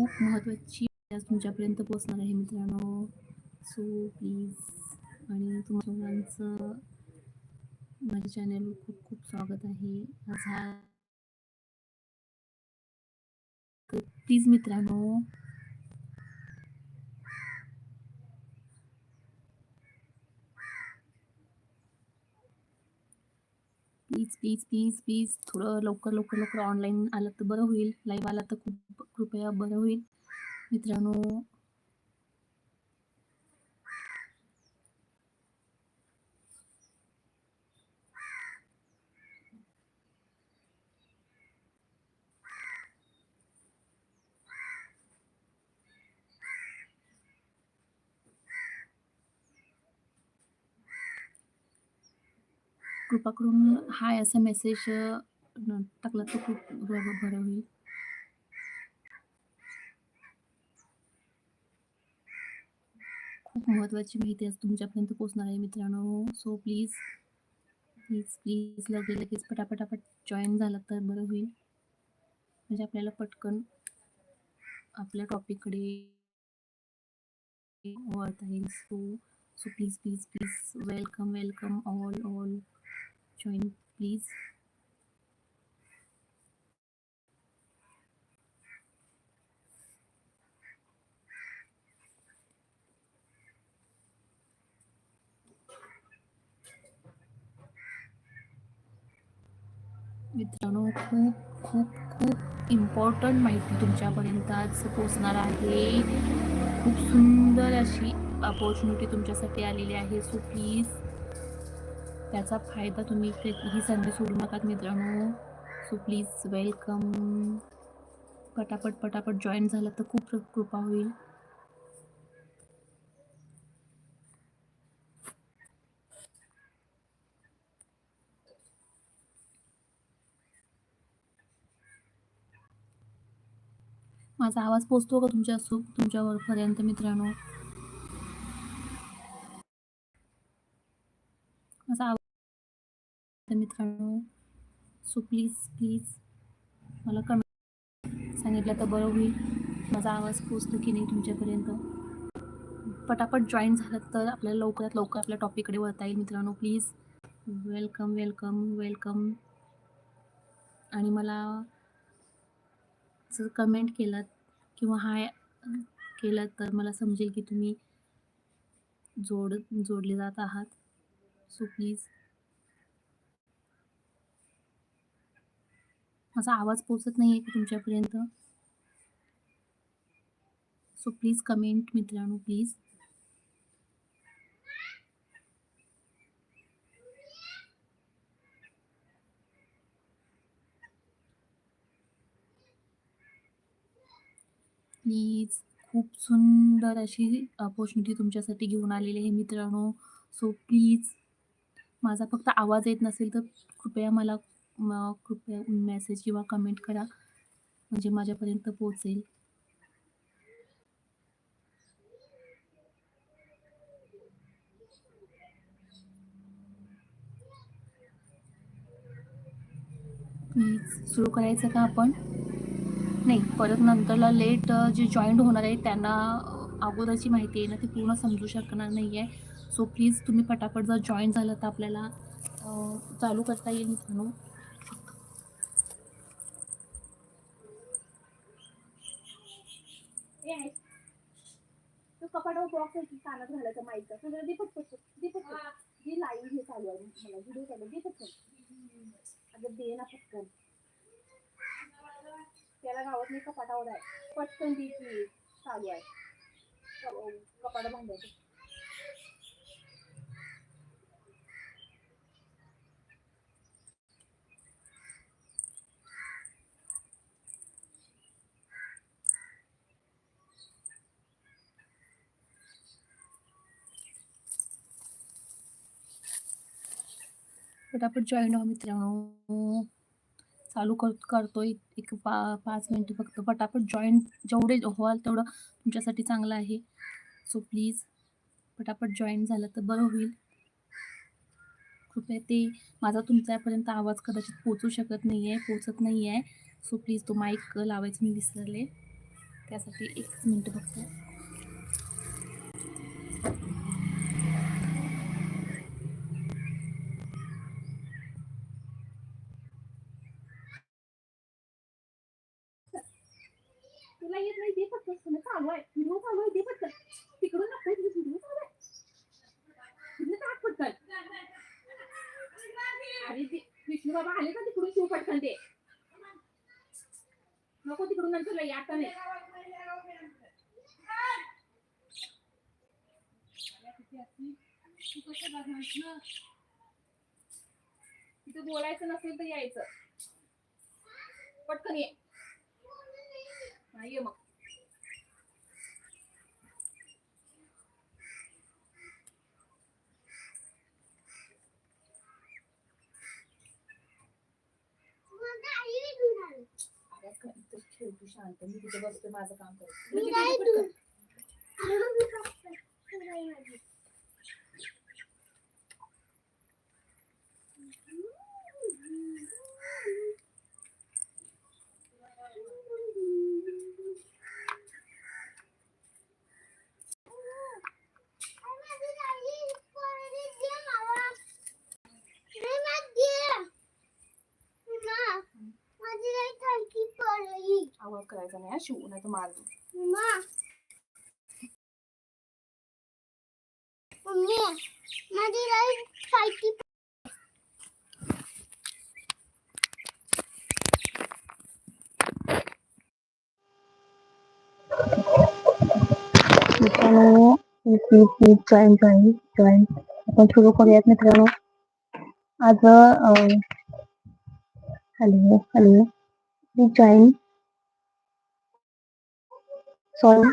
खूप महत्त्वाची आज तुमच्यापर्यंत पोहोचणार आहे मित्रांनो. सो प्लीज आणि तुम्हा सगळ्यांचं माझ्या चॅनलवर खूप खूप स्वागत आहे. आज हा तर प्लीज मित्रांनो प्लीज प्लीज प्लीज प्लीज. थोडं लवकर लवकर लवकर ऑनलाईन आलं तर बरं होईल. लाईव्ह आला तर खूप कृपया बरं होईल. मित्रांनो कृपा करून हाय असा मेसेज टाकला तर खूप बरं बरं होईल. खूप महत्त्वाची माहिती आज तुमच्यापर्यंत पोहोचणार आहे मित्रांनो. सो प्लीज प्लीज प्लीज लगेच लगेच पटापटापट जॉईन झाला तर बरं होईल. म्हणजे आपल्याला पटकन आपल्या टॉपिककडे वळता येईल. So so please please please welcome welcome all all join, please? मित्रांनो खूप खूप खूप इम्पॉर्टंट माहिती तुमच्यापर्यंत आज पोचणार आहे खूप सुंदर अशी अपॉर्च्युनिटी तुमच्यासाठी आलेली आहे सो प्लीज त्याचा फायदा तुम्ही ते- ही संधी सोडू नका मित्रांनो. सो प्लीज वेलकम पटापट पटापट जॉईन झालं तर खूप कृपा होईल. माझा आवाज पोचतो का तुमच्या सो तुमच्यापर्यंत मित्रांनो माझा आवाज मित्रांनो सो प्लीज प्लीज मला कमेंट सांगितलं तर बरं होईल. माझा आवाज पोचतो की नाही तुमच्यापर्यंत? पटापट जॉईन झालं तर आपल्याला लवकरात लवकर आपल्या टॉपिककडे वळता येईल मित्रांनो प्लीज वेलकम वेलकम वेलकम आणि मला जर कमेंट केलात किंवा हाय केलात तर मला समजेल की तुम्ही जोड जोडले जात आहात. सो प्लीज माझा आवाज पोचत नाही आहे की तुमच्यापर्यंत? सो प्लीज कमेंट मित्रांनो प्लीज प्लीज खूप सुंदर अशी अपॉर्च्युनिटी तुमच्यासाठी घेऊन आलेली आहे मित्रांनो. सो प्लीज माझा फक्त आवाज येत नसेल तर कृपया मला मग कृपया मेसेज किंवा कमेंट करा. म्हणजे माझ्यापर्यंत पोहोचेल. प्लीज सुरू करायचं का आपण? नाही परत नंतरला लेट जे जॉईंट होणार आहे त्यांना अगोदरची माहिती आहे ना ती पूर्ण समजू शकणार नाही आहे सो प्लीज तुम्ही पटापट जर जॉईन झालं तर आपल्याला चालू करता येईल मित्रांनो तो कपाटावर बॉक्स आहे की कानात घालायचं माईकचा सगळं दीपक पटकन दीपक जी लाईव्ह हे चालू आहे. मला व्हिडिओ चालू आहे, दे पटकन अगं दे ना पटकन. त्याला गावात नाही कपाटावर आहे. पटकन दे की चालू आहे. कपाट बांधायचं पटापट जॉईन व्हा मित्रांनो. चालू कर करतोय. एक पा पाच मिनटं फक्त. पटापट जॉईन जेवढे व्हाल तेवढं तुमच्यासाठी चांगलं आहे. सो प्लीज पटापट जॉईन झालं तर बरं होईल. कृपया ते माझा तुमच्यापर्यंत आवाज कदाचित पोचू शकत नाही आहे पोचत नाही आहे सो प्लीज तो माईक लावायचं मी विसरले. त्यासाठी एकच मिनटं फक्त तुला येत नाही दे पटकन तुला चालू आहे. व्हिडिओ चालू आहे दे पटकन. तिकडून नको व्हिडिओ चालू आहे. तिकडे टाक पटकन. अरे ते विष्णू बाबा आले का तिकडून? शिव पटकन ते. नको तिकडून नंतर लई आता नाही तिथं बोलायचं नसेल तर यायचं. पटकन ये. हा, मग अरे क- इथं ठेव तू शांत. मी तिथे बसते माझं काम करते. करायचा नाही हा शिव नाही तर मार देऊ. माझी मित्रांनो please please join join join आपण सुरू करूयात मित्रांनो आज hello hello join sorry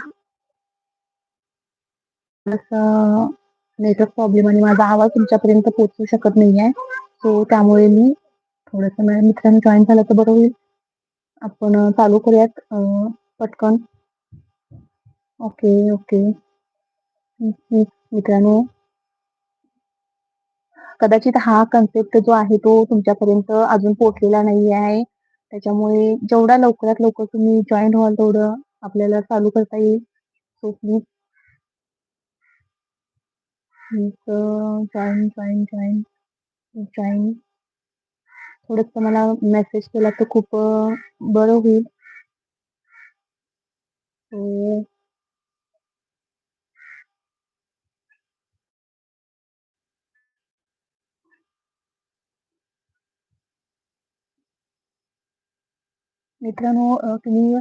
network problem आणि माझा आवाज तुमच्यापर्यंत पोहोचू शकत नाही आहे सो त्यामुळे मी थोडंसं माझ्या मित्रांनी जॉईन झालं तर बरं होईल. आपण चालू करूयात. पटकन. ओके ओके मित्रांनो. कदाचित हा कन्सेप्ट जो आहे तो तुमच्यापर्यंत अजून पोहोचलेला नाही आहे त्याच्यामुळे जेवढा लवकरात लवकर तुम्ही जॉईन व्हाल तेवढं आपल्याला चालू करता येईल. So please join join join join थोडंसं मला मेसेज केला तर खूप बरं होईल. मित्रांनो तुम्ही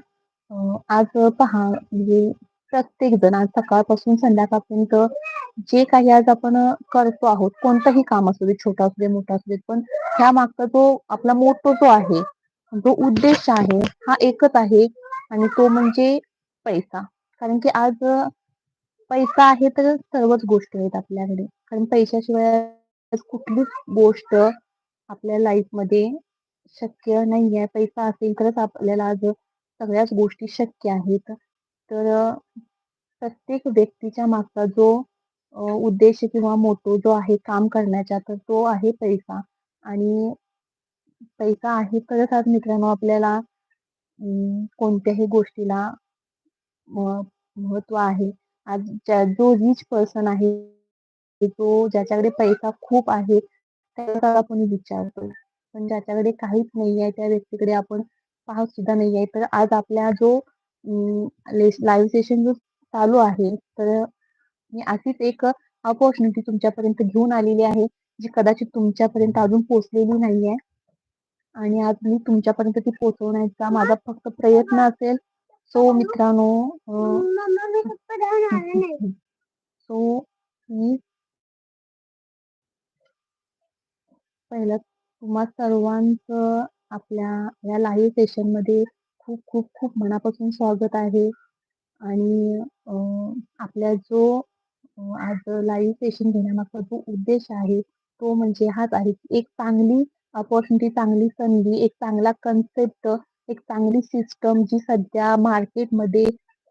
आज पहा म्हणजे प्रत्येक जण आज सकाळपासून संध्याकाळपर्यंत जे काही आज आपण अ, करतो आहोत कोणतंही काम असू दे छोटा असू दे मोठा असू दे पण ह्या मागचा जो आपला मोठो जो आहे जो उद्देश आहे हा एकच आहे आणि तो म्हणजे पैसा. कारण की आज अ, पैसा आहे तर सर्वच गोष्टी आहेत आपल्याकडे. कारण पैशाशिवाय आज कुठलीच गोष्ट आपल्या लाईफमध्ये शक्य नाही आहे पैसा असेल तरच आपल्याला आज सगळ्याच गोष्टी शक्य आहेत. तर प्रत्येक व्यक्तीच्या मागचा जो उद्देश किंवा मोटो जो आहे काम करण्याचा तर तो आहे पैसा. आणि पैसा आहे तरच आज मित्रांनो आपल्याला कोणत्याही गोष्टीला महत्त्व आहे. आज ज्या जो रिच पर्सन आहे जो ज्याच्याकडे पैसा खूप आहे त्याचा आपण विचारतो पण ज्याच्याकडे काहीच नाही आहे त्या व्यक्तीकडे आपण पाहत सुद्धा नाही आहे तर आज आपला जो लाईव्ह सेशन जो चालू आहे तर मी अशीच एक अपॉर्च्युनिटी तुमच्यापर्यंत घेऊन आलेली आहे जी कदाचित तुमच्यापर्यंत अजून पोहोचलेली नाही आहे आणि आज मी तुमच्यापर्यंत ती पोहोचवण्याचा माझा फक्त प्रयत्न असेल. सो मित्रांनो सो मी पहिलं तुम्हा सर्वांचं आपल्या या लाईव्ह सेशनमध्ये खूप खूप खूप मनापासून स्वागत आहे. आणि आपल्या जो आज लाईव्ह सेशन घेण्यामागचा जो उद्देश आहे तो म्हणजे हाच आहे की एक चांगली अपॉर्च्युनिटी चांगली संधी एक चांगला कन्सेप्ट एक चांगली सिस्टम जी सध्या मार्केटमध्ये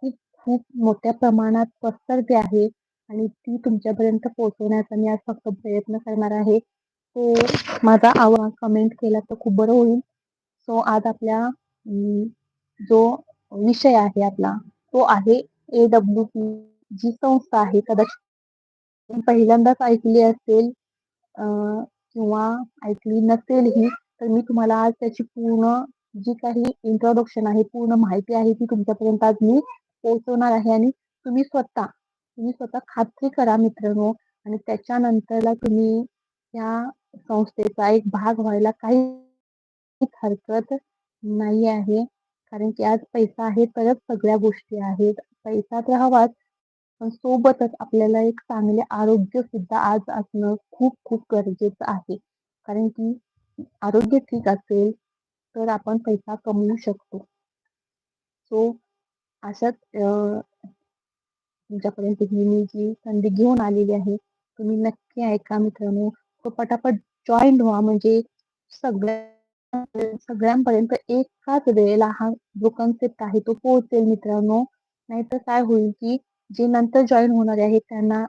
खूप खूप मोठ्या प्रमाणात पसरते आहे. आणि ती तुमच्यापर्यंत पोहोचवण्याचा मी आज फक्त प्रयत्न करणार आहे. तो माझा आवाज कमेंट केला तर खूप बरं होईल. सो आज आपल्या जो विषय आहे आपला तो आहे ए डब्ल्यू पी जी संस्था आहे कदाचित पहिल्यांदाच ऐकली असेल किंवा ऐकली नसेलही तर मी तुम्हाला आज त्याची पूर्ण जी काही इंट्रोडक्शन आहे पूर्ण माहिती आहे ती तुमच्यापर्यंत आज मी पोहोचवणार आहे. आणि तुम्ही स्वतः तुम्ही स्वतः खात्री करा मित्रांनो. आणि त्याच्यानंतरला तुम्ही या संस्थेचा एक भाग व्हायला काही हरकत नाही आहे. कारण की आज पैसा आहे तरच सगळ्या गोष्टी आहेत. पैसा तर हवाच पण सोबतच आपल्याला एक चांगले आरोग्य सुद्धा आज असणं खूप खूप गरजेचं आहे. कारण की आरोग्य ठीक असेल तर आपण पैसा कमवू शकतो. सो अशाच तुमच्यापर्यंत ही मी जी संधी घेऊन आलेली आहे तुम्ही नक्की ऐका मित्रांनो. पटापट जॉईन व्हा. म्हणजे सगळ्या सगळ्यांपर्यंत एकाच वेळेला हा जो कन्सेप्ट आहे तो पोहोचेल मित्रांनो. नाहीतर काय होईल की जे नंतर जॉईन होणारे आहेत त्यांना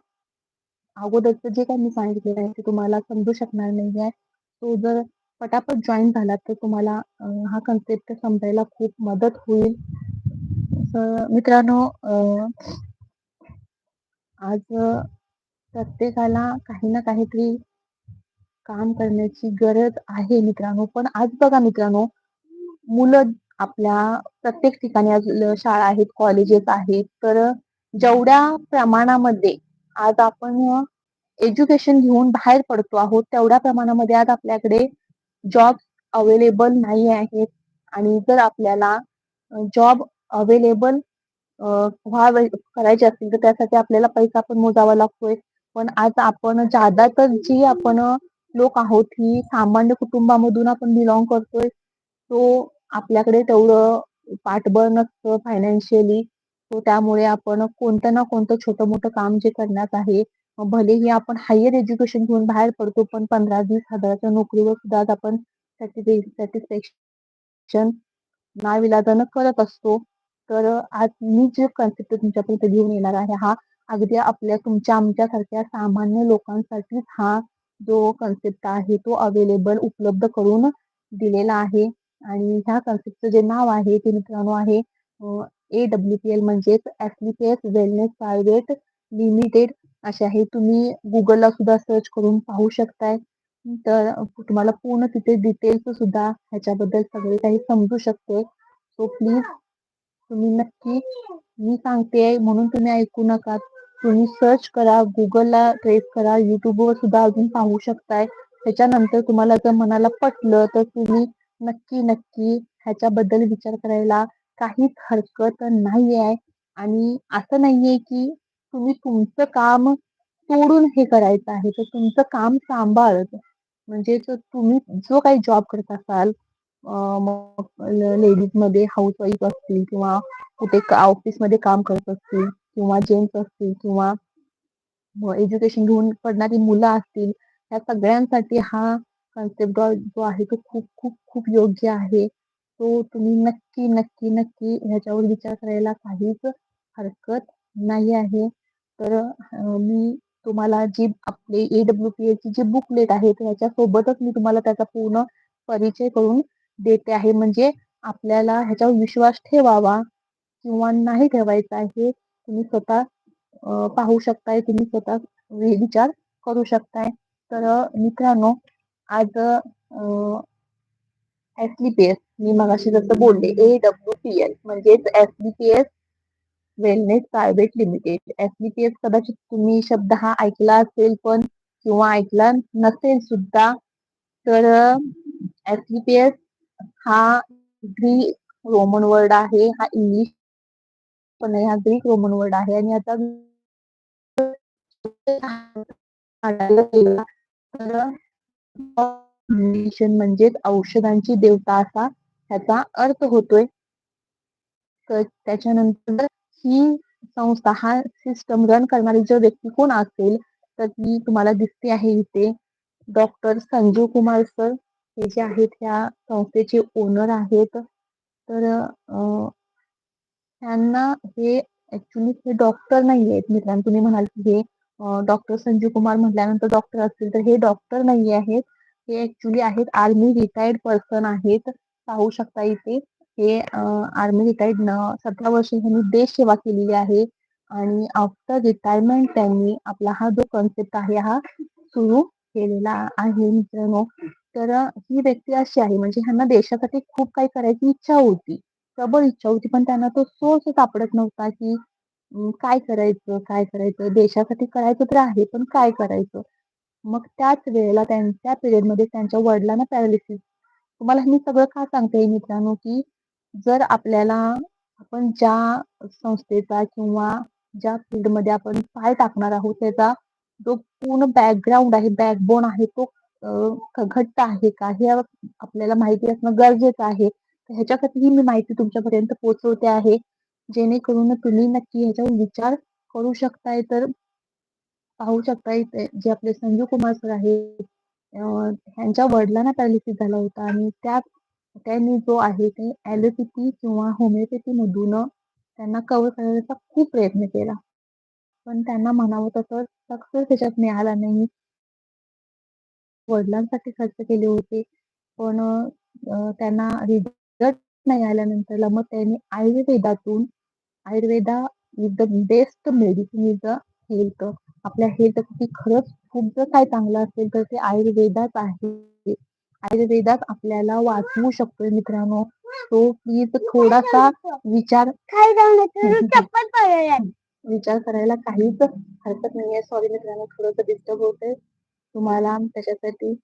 अगोदरच जे काही मी सांगितलेलं आहे ते तुम्हाला समजू शकणार नाही आहे तो जर पटापट जॉईन झाला तर तुम्हाला हा कन्सेप्ट समजायला खूप मदत होईल. तर मित्रांनो आज प्रत्येकाला काही ना काहीतरी काम करण्याची गरज आहे मित्रांनो. पण आज बघा मित्रांनो मुलं आपल्या प्रत्येक ठिकाणी आज शाळा आहेत कॉलेजेस आहेत. तर जेवढ्या प्रमाणामध्ये आज आपण एज्युकेशन घेऊन बाहेर पडतो आहोत तेवढ्या प्रमाणामध्ये आज आपल्याकडे जॉब अवेलेबल नाही आहेत. आणि जर आपल्याला जॉब अवेलेबल व्हावे करायचे असतील तर त्यासाठी आपल्याला पैसा पण मोजावा लागतोय. पण आज आपण ज्यादा तर जी आपण लोक आहोत ही सामान्य कुटुंबामधून आपण बिलॉंग करतोय. तो आपल्याकडे तेवढं पाठबळ नसतं फायनान्शियली तो त्यामुळे आपण कोणतं ना कोणतं छोटं मोठं काम जे करण्यात आहे भलेही आपण हायर एज्युकेशन घेऊन बाहेर पडतो पण पंधरा वीस हजाराच्या नोकरीवर सुद्धा आपण सॅटिस्फॅक्शन नाविलाजानं करत असतो. तर आज मी जे कन्सेप्ट तुमच्यापर्यंत घेऊन येणार आहे हा अगदी आपल्या तुमच्या आमच्यासारख्या सामान्य लोकांसाठीच हा जो कन्सेप्ट आहे तो अवेलेबल उपलब्ध करून दिलेला आहे. आणि ह्या कन्सेप्टचं जे नाव आहे ते मित्रांनो आहे ए डब्ल्यू पी एल म्हणजेच ऍप्लिकेस वेलनेस प्रायव्हेट लिमिटेड असे आहे. तुम्ही गुगलला सुद्धा सर्च करून पाहू शकताय. तर तुम्हाला पूर्ण तिथे डिटेल्स सुद्धा ह्याच्याबद्दल सगळे काही समजू शकते. सो प्लीज तुम्ही नक्की मी सांगते म्हणून तुम्ही ऐकू नका. तुम्ही सर्च करा गुगलला ट्रेस करा युट्यूबवर सुद्धा अजून पाहू शकताय. त्याच्यानंतर तुम्हाला जर मनाला पटलं तर तुम्ही नक्की नक्की ह्याच्याबद्दल विचार करायला काहीच हरकत नाही आहे आणि असं नाहीये की तुम्ही तुमचं काम सोडून हे करायचं आहे तर तुमचं काम सांभाळत. म्हणजे तुम्ही जो काही जॉब करत असाल लेडीजमध्ये हाऊसवाईफ असतील किंवा कुठे ऑफिसमध्ये काम करत असतील किंवा जेंट्स असतील किंवा एज्युकेशन घेऊन पडणारी मुलं असतील या सगळ्यांसाठी हा कन्सेप्ट जो आहे तो खूप खूप खूप योग्य आहे. तो तुम्ही नक्की नक्की नक्की ह्याच्यावर विचार करायला काहीच हरकत नाही आहे. तर मी तुम्हाला जी आपले ए डब्ल्यू पी ची जी बुकलेट आहे त्याच्या सोबतच मी तुम्हाला त्याचा पूर्ण परिचय करून देते आहे. म्हणजे आपल्याला ह्याच्यावर विश्वास ठेवावा किंवा नाही ठेवायचा आहे तुम्ही स्वतः पाहू शकताय तुम्ही स्वतः विचार करू शकताय. तर मित्रांनो आज एस डी पी एस मी मगाशी जसं बोलले ए डब्ल्यू पी एल म्हणजेच S D P S wellness private limited S D P S कदाचित तुम्ही शब्द हा ऐकला असेल पण किंवा ऐकला नसेल सुद्धा तर एस डी पी एस हा ग्रीक रोमन वर्ड आहे. हा इंग्लिश पण नाही, हा ग्रीक रोमन वर्ड आहे आणि आता म्हणजेच औषधांची देवता असा ह्याचा अर्थ होतोय. त्याच्यानंतर ही संस्था हा सिस्टम रन करणारी जो व्यक्ती कोण असेल तर ती तुम्हाला दिसते आहे इथे. डॉक्टर संजीव कुमार सर हे जे आहेत ह्या संस्थेचे ओनर आहेत. तर त्यांना हे ऍक्च्युली हे डॉक्टर नाही आहेत मित्रांनो. तुम्ही म्हणाल की हे डॉक्टर संजीव कुमार म्हटल्यानंतर डॉक्टर असतील तर हे डॉक्टर नाही आहेत. हे ऍक्च्युली आहेत आर्मी रिटायर्ड पर्सन आहेत. पाहू शकता इथे हे आर्मी रिटायर्ड न सतरा वर्ष त्यांनी देश सेवा केलेली आहे. आणि आफ्टर रिटायरमेंट त्यांनी आपला हा जो कॉन्सेप्ट आहे हा सुरू केलेला आहे मित्रांनो. तर ही व्यक्ती अशी आहे म्हणजे ह्यांना देशासाठी खूप काही करायची इच्छा होती. प्रबळ इच्छा होती पण त्यांना तो सोर्स सापडत नव्हता की काय करायचं काय करायचं? देशासाठी करायचं तर आहे पण काय करायचं? मग त्याच वेळेला त्यांच्या पिरियडमध्ये त्यांच्या वडिलांना पॅरालिसिस. तुम्हाला मी सगळं का सांगते मित्रांनो की जर आपल्याला आपण ज्या संस्थेचा किंवा ज्या फील्डमध्ये आपण पाय टाकणार आहोत त्याचा जो पूर्ण बॅकग्राऊंड आहे बॅकबोन आहे तो घट्ट आहे का हे आपल्याला माहिती असणं गरजेचं आहे. तर ही मी माहिती तुमच्यापर्यंत पोहोचवते आहे. जेणेकरून तुम्ही नक्की ह्याच्यावर विचार करू शकताय तर पाहू शकताय जे आपले संजू कुमार सर आहेत. ह्यांच्या वडिलांना पॅरालिसिस झाला होता आणि त्या त्यांनी जो आहे ते ॲलोपॅथी किंवा होमिओपॅथी मधून त्यांना कव्हर करण्याचा खूप प्रयत्न केला. पण त्यांना म्हणावं तसं सक्सेस त्याच्यात मिळाला नाही. वडिलांसाठी खर्च केले होते. पण त्यांना रिझल्ट नाही आल्यानंतर मग त्यांनी आयुर्वेदातून Ayurveda is the best medicine is the health आपल्या हेल्थसाठी खरंच खूप जर काय चांगलं असेल तर ते आयुर्वेदाच आहे. आयुर्वेदात आपल्याला वाचवू शकतोय मित्रांनो. तो प्लीज थोडासा विचार विचार करायला काहीच हरकत नाहीये. सॉरी मित्रांनो थोडंसं डिस्टर्ब होतंय तुम्हाला त्याच्यासाठी.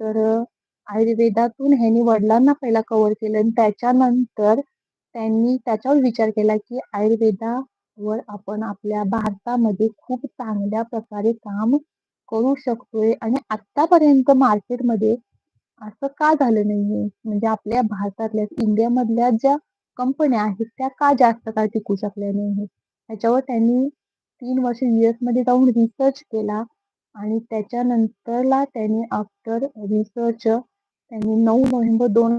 तर आयुर्वेदातून ह्यांनी वडिलांना पहिला कव्हर केलं आणि त्याच्यानंतर त्यांनी त्याच्यावर विचार केला की आयुर्वेदावर आपण आपल्या भारतामध्ये खूप चांगल्या प्रकारे काम करू शकतोय आणि आतापर्यंत मार्केटमध्ये असं का झालं नाहीये? म्हणजे आपल्या भारतातल्या इंडियामधल्या ज्या कंपन्या आहेत त्या का जास्त काळ टिकू शकल्या नाही त्याच्यावर त्यांनी तीन वर्ष युएसमध्ये जाऊन रिसर्च केला आणि त्याच्यानंतरला त्यांनी आफ्टर रिसर्च त्यांनी नऊ नोव्हेंबर दोन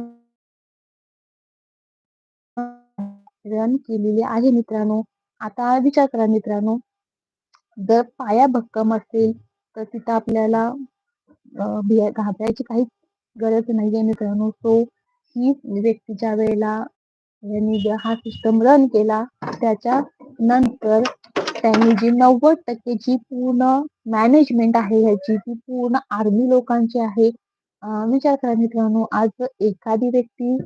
रन केलेली आहे मित्रांनो. आता विचार करा मित्रांनो. जर पाया भक्कम असेल तर तिथं आपल्याला घाबरायची काहीच गरज नाहीये मित्रांनो. सो ही व्यक्ती ज्या वेळेला यांनी जर हा सिस्टम रन केला त्याच्या नंतर त्यांनी जी नव्वद टक्के जी पूर्ण मॅनेजमेंट आहे ह्याची ती पूर्ण आर्मी लोकांची आहे विचार करा मित्रांनो आज एखादी व्यक्ती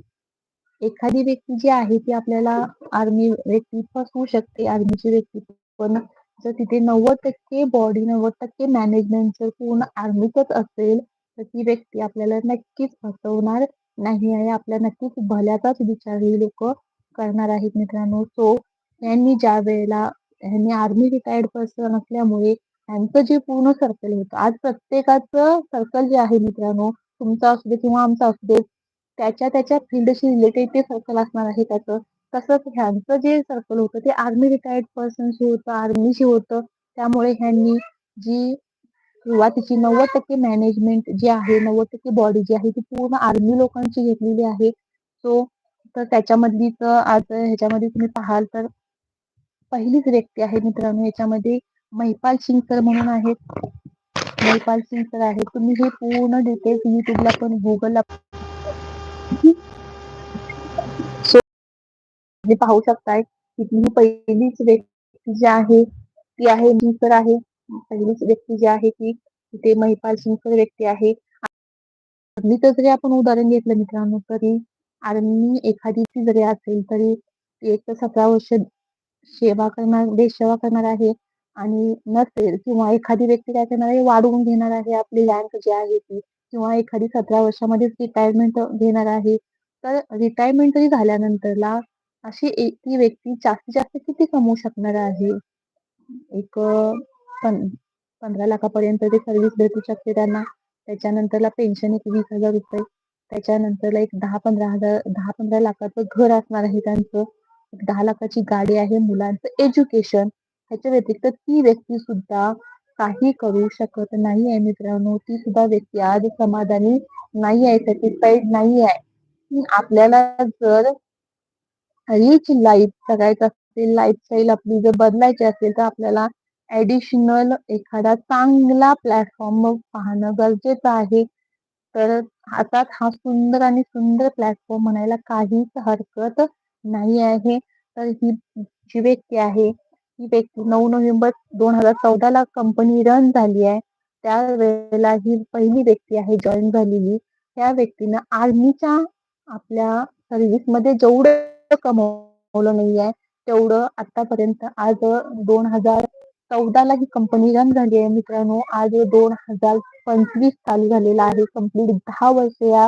एखादी व्यक्ती जी आहे ती आपल्याला आर्मी व्यक्ती फसवू शकते आर्मीची व्यक्ती. पण जर तिथे नव्वद टक्के बॉडी नव्वद टक्के मॅनेजमेंट जर पूर्ण आर्मीतच असेल तर ती व्यक्ती आपल्याला नक्कीच फसवणार नाही आहे. आपल्या नक्कीच भल्याचाच विचार ही लोक करणार आहेत मित्रांनो. सो यांनी ज्या वेळेला यांनी आर्मी रिटायर्ड पर्सन असल्यामुळे यांचं जे पूर्ण सर्कल होतं आज प्रत्येकाचं सर्कल जे आहे मित्रांनो तुमचा असू दे किंवा आमचा असू दे त्याच्या त्याच्या फील्डशी रिलेटेड ते सर्कल असणार आहे त्याचं. तसंच ह्यांचं जे सर्कल होतं ते आर्मी रिटायर्ड पर्सनशी होतं आर्मीशी होतं. त्यामुळे ह्यांनी जी सुरुवातीची नव्वद टक्के मॅनेजमेंट जी आहे नव्वद टक्के बॉडी जी आहे ती पूर्ण आर्मी लोकांची घेतलेली आहे. सो तर त्याच्यामधली तर आज ह्याच्यामध्ये तुम्ही पाहाल तर पहिलीच व्यक्ती आहे मित्रांनो याच्यामध्ये महिपाल सिंग सर म्हणून आहेत. महिपाल सिंग सर आहेत तुम्ही हे पूर्ण डिटेल्स युट्यूबला पण गुगलला जे पाहू शकताय. तिथली पहिलीच व्यक्ती जी आहे ती आहे सर आहे. पहिलीच व्यक्ती जी आहे ती तिथे महिपाल सिंग सर व्यक्ती आहे. आर्मीचं जरी आपण उदाहरण घेतलं मित्रांनो तरी आर्मी एखादीची जरी असेल तरी ती एक तर सतरा वर्ष सेवा करणार देश सेवा करणार आहे. आणि नसेल किंवा एखादी व्यक्ती काय करणार आहे वाढवून घेणार आहे आपली रँक जी आहे ती किंवा एखादी सतरा वर्षामध्येच रिटायरमेंट घेणार आहे. तर रिटायरमेंट जरी झाल्यानंतरला अशी एक ती व्यक्ती जास्तीत जास्त किती कमवू शकणार आहे? एक पण पं पंधरा लाखापर्यंत ते सर्व्हिस भेटू शकते त्यांना. त्याच्यानंतरला पेन्शन एक वीस हजार रुपये. त्याच्यानंतरला एक दहा पंधरा हजार दहा पंधरा लाखाचं घर असणार आहे त्यांचं. दहा लाखाची गाडी आहे मुलांचं. एज्युकेशन ह्याच्या व्यतिरिक्त ती व्यक्ती सुद्धा काही करू शकत नाही आहे मित्रांनो. ती सुद्धा व्यक्ती आज समाधानी नाही आहे सॅटिस्फाईड नाही आहे. आपल्याला जर रिच लाईफ जगायचं असेल लाईफस्टाईल आपली जर बदलायची असेल तर आपल्याला ऍडिशनल एखादा चांगला प्लॅटफॉर्म पाहणं गरजेचं आहे. तर हातात हा सुंदर आणि सुंदर प्लॅटफॉर्म म्हणायला काहीच हरकत नाही आहे. तर ही जी व्यक्ती आहे ही व्यक्ती नऊ नोव्हेंबर दोन हजार चौदा ला कंपनी रन झाली आहे. त्यावेळेला ही पहिली व्यक्ती आहे जॉईन झालेली. त्या व्यक्तीनं आर्मीच्या आपल्या सर्व्हिसमध्ये जेवढं कमवलं नाही आहे तेवढं आतापर्यंत आज दोन हजार चौदाला ही कंपनी रन झाली आहे. मित्रांनो आज दोन हजार पंचवीस चालू झालेला आहे. कंप्लीट दहा वर्ष या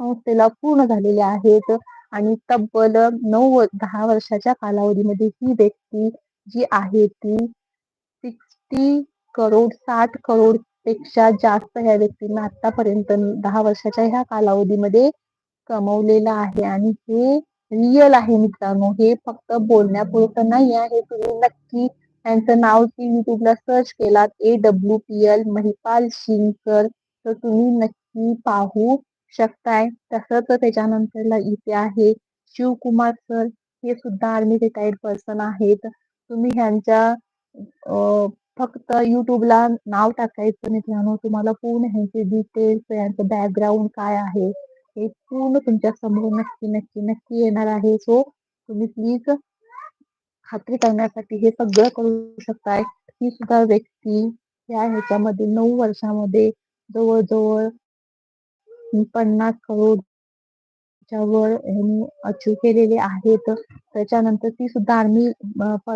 संस्थेला पूर्ण झालेले आहेत. आणि तब्बल नऊ दहा वर्षाच्या कालावधीमध्ये ही व्यक्ती जी आहे ती सिक्स्टी करोड साठ करोडपेक्षा जास्त ह्या व्यक्तींना आतापर्यंत दहा वर्षाच्या ह्या कालावधीमध्ये कमवलेलं आहे. आणि हे रिअल आहे मित्रांनो. हे फक्त बोलण्यापुरतं नाही आहे. तुम्ही नक्की त्यांचं नाव युट्यूबला सर्च केलात A W P L Mahipal Shingkar तर तुम्ही नक्की पाहू शकताय. तसंच त्याच्यानंतरला इथे आहे शिवकुमार सर हे सुद्धा आर्मी रिटायर्ड पर्सन आहेत. तुम्ही ह्यांच्या अं, फक्त युट्यूबला नाव टाकायचं मित्रांनो तुम्हाला पूर्ण ह्यांचे डिटेल्स यांचं बॅकग्राऊंड काय आहे हे पूर्ण तुमच्यासमोर नक्की नक्की नक्की येणार आहे. सो तुम्ही प्लीज खात्री करण्यासाठी हे सगळं करू शकताय. ही सुद्धा व्यक्ती या ह्याच्यामध्ये नऊ वर्षामध्ये जवळजवळ पन्नास करोड वर ह्यांनी अचीव केलेले आहेत. त्याच्यानंतर ती सुद्धा आर्मी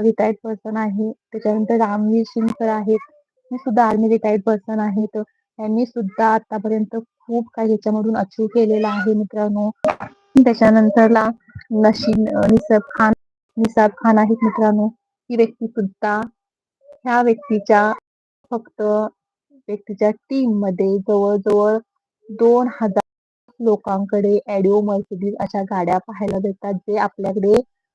रिटायर्ड पर्सन आहे. त्याच्यानंतर रामवीर सिंग सर आहेत. ती सुद्धा आर्मी रिटायर्ड पर्सन आहेत. त्यांनी सुद्धा आतापर्यंत खूप काही याच्यामधून अचीव केलेलं आहे मित्रांनो. त्याच्यानंतरला नशीन निसाब खान निसाब खान आहेत मित्रांनो. ही व्यक्ती सुद्धा ह्या व्यक्तीच्या फक्त व्यक्तीच्या टीममध्ये जवळजवळ दोन हजार लोकांकडे ऍडिओ मर्सिडीज अशा गाड्या पाहायला भेटतात जे आपल्याकडे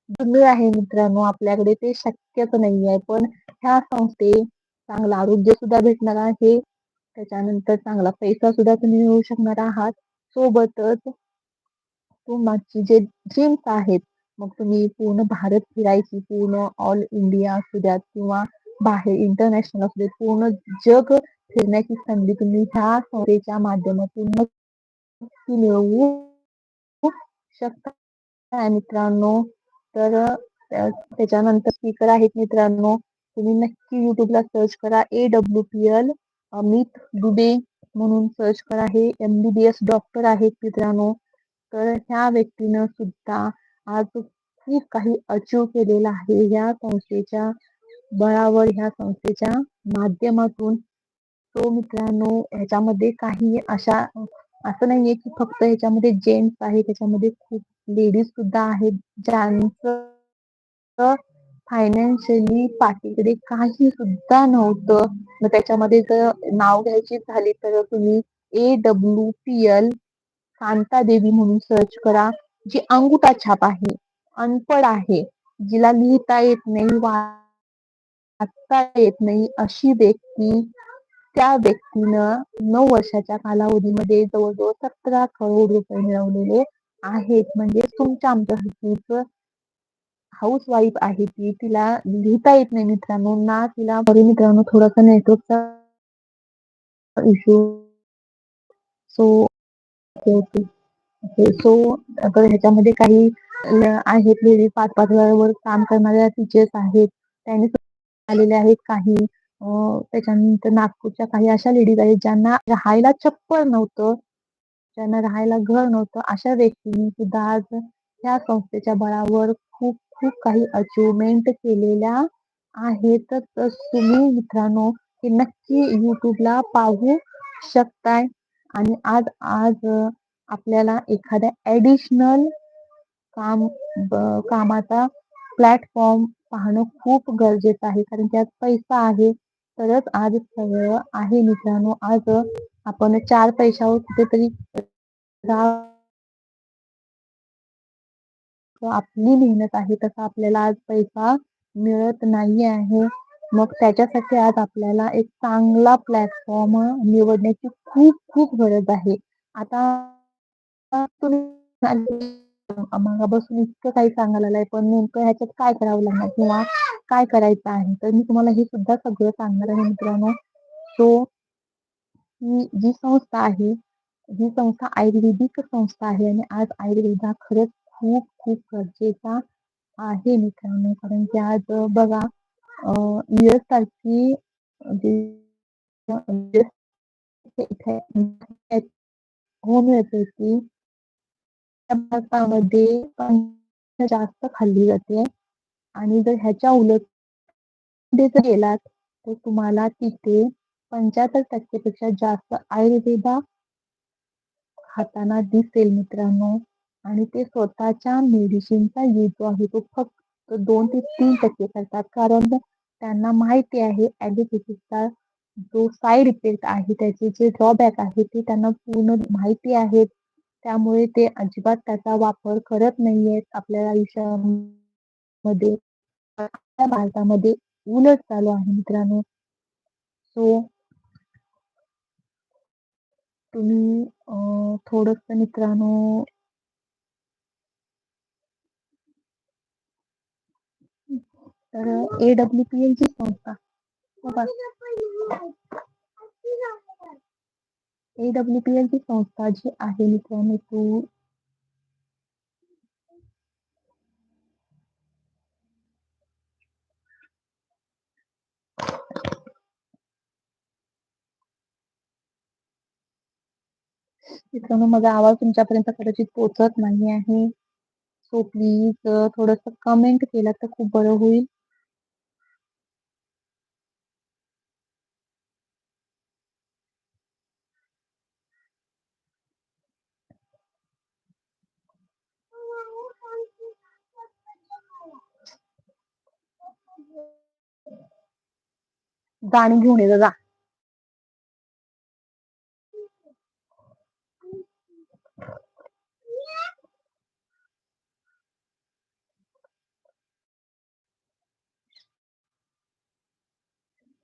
दुर्मिळ आहे मित्रांनो. आपल्याकडे ते शक्यच नाही आहे पण ह्या संस्थे चांगलं आरोग्य सुद्धा भेटणार आहे. त्याच्यानंतर चांगला पैसा सुद्धा तुम्ही मिळवू शकणार आहात. सोबतच तुमची जे ड्रीम्स आहेत मग तुम्ही पूर्ण भारत फिरायची पूर्ण ऑल इंडिया असू द्यात किंवा बाहेर इंटरनॅशनल असू देत पूर्ण जग फिरण्याची संधी तुम्ही ह्या संस्थेच्या माध्यमातून मिळवू शकता. मित्रांनो तर त्याच्यानंतर स्पीकर आहेत मित्रांनो तुम्ही नक्की युट्यूबला सर्च करा A W P L Amit Dubey म्हणून सर्च करा. हे M B B S doctor आहेत मित्रांनो. तर ह्या व्यक्तीनं सुद्धा आज खूप काही अचीव केलेलं आहे. ह्या संस्थेच्या बळावर ह्या संस्थेच्या माध्यमातून. तो मित्रांनो ह्याच्यामध्ये काही अशा असं नाहीये की फक्त ह्याच्यामध्ये जेंट्स आहे त्याच्यामध्ये खूप लेडीज सुद्धा आहेत ज्यांचं फायनान्शियली पाठीकडे काही सुद्धा नव्हतं. मग त्याच्यामध्ये जर नाव घ्यायची झाली तर तुम्ही A W P L Kanta Devi म्हणून सर्च करा जी अंगुठा छाप आहे अनपड आहे जिला लिहिता येत नाही वाचता येत नाही अशी व्यक्ती त्या व्यक्तीनं नऊ वर्षाच्या कालावधीमध्ये जवळजवळ सतरा करोड रुपये मिळवलेले आहेत. म्हणजे तुमच्या आमच्या हकीचं हाऊस वाईफ आहे ती. तिला लिहिता येत नाही मित्रांनो. ना तिला बरे मित्रांनो थोडासा नेटवर्कचा इश्यू सो ओके सो तर ह्याच्यामध्ये काही आहेत. लेडीज पाच पाच वेळावर काम करणाऱ्या टीचर्स आहेत. त्यांनी आलेले आहेत काही त्याच्यानंतर नागपूरच्या काही अशा लेडीज आहेत ज्यांना राहायला छप्पर नव्हतं ज्यांना राहायला घर नव्हतं अशा व्यक्तींनी सुद्धा आज ह्या संस्थेच्या बळावर खूप खूप काही अचिव्हमेंट केलेल्या आहेत तर तुम्ही मित्रांनो हे नक्की युट्यूबला पाहू शकताय. आणि आज आज आपल्याला एखाद्या ऍडिशनल काम कामाचा प्लॅटफॉर्म पाहणं खूप गरजेचं आहे. कारण त्यात पैसा आहे. तरच आज सगळं आहे मित्रांनो. आज आपण चार पैशावर कुठेतरी आपली मेहनत आहे तसा आपल्याला आज पैसा मिळत नाही आहे. मग त्याच्यासाठी आज आपल्याला एक चांगला प्लॅटफॉर्म निवडण्याची खूप खूप गरज आहे. आता तुम्ही बसून इतकं काही सांगायला पण नेमकं ह्याच्यात काय करावं लागणार? किंवा काय करायचं आहे? तर मी तुम्हाला हे सुद्धा सगळं सांगणार आहे मित्रांनो. ही जी संस्था आहे, ही संस्था आयुर्वेदिक संस्था आहे आणि आज आयुर्वेद हा खरंच खूप खूप गरजेचा आहे मित्रांनो. कारण की आज बघा भारतामध्ये जास्त खाल्ली जाते. आणि जर ह्याच्या उलट जर गेलात तर तुम्हाला तिथे पंच्याहत्तर टक्केपेक्षा जास्त आयुर्वेदा खाताना दिसेल मित्रांनो. आणि ते स्वतःच्या मेडिसिनचा यूज जो आहे तो फक्त दोन ते तीन टक्के करतात. कारण त्यांना माहिती आहे ॲलोपॅथीचा जो साईड इफेक्ट आहे त्याचे जे ड्रॉबॅक आहे ते त्यांना पूर्ण माहिती आहे. त्यामुळे ते अजिबात त्याचा वापर करत नाहीयेत आपल्या आयुष्यामध्ये. आपल्या भारतामध्ये उलट चालू आहे मित्रांनो. सो तुम्ही थोडस मित्रांनो तर ए डब्ल्यू पी एल ची संस्था. ए डब्ल्यू पी एल ची संस्था जी आहे मित्रांनो तू मित्रांनो माझा आवाज तुमच्यापर्यंत कदाचित पोचत नाही आहे. सो प्लीज थोडस कमेंट केलं तर खूप बरं होईल. गाणी घेऊन ये जा